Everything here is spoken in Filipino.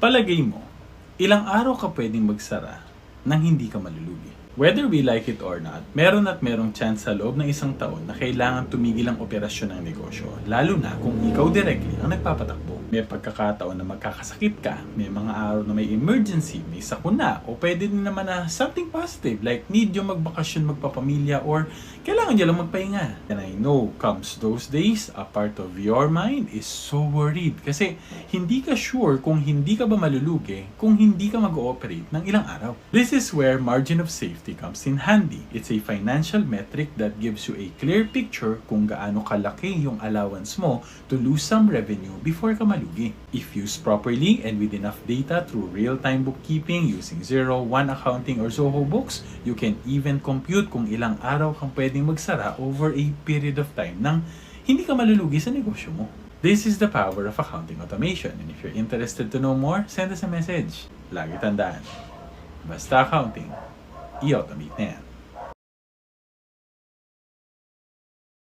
Palagay mo, ilang araw ka pwedeng magsara nang hindi ka malulugi? Whether we like it or not, meron at merong chance sa loob ng isang taon na kailangan tumigil ang operasyon ng negosyo, lalo na kung ikaw directly ang nagpapatakbo. May pagkakataon na magkakasakit ka, may mga araw na may emergency, may sakuna, o pwede din naman na something positive like need yung magbakasyon, magpapamilya, or kailangan nyo lang magpahinga. And I know, comes those days, a part of your mind is so worried kasi hindi ka sure kung hindi ka ba malulugi kung hindi ka mag-ooperate ng ilang araw. This is where margin of safety comes in handy. It's a financial metric that gives you a clear picture kung gaano kalaki yung allowance mo to lose some revenue before ka malugi. If used properly and with enough data through real-time bookkeeping using Zero, One Accounting, or Zoho Books, you can even compute kung ilang araw kang pwedeng magsara over a period of time nang hindi ka malulugi sa negosyo mo. This is the power of accounting automation. And if you're interested to know more, send us a message. Lagi tandaan, basta accounting, i-automate na yan.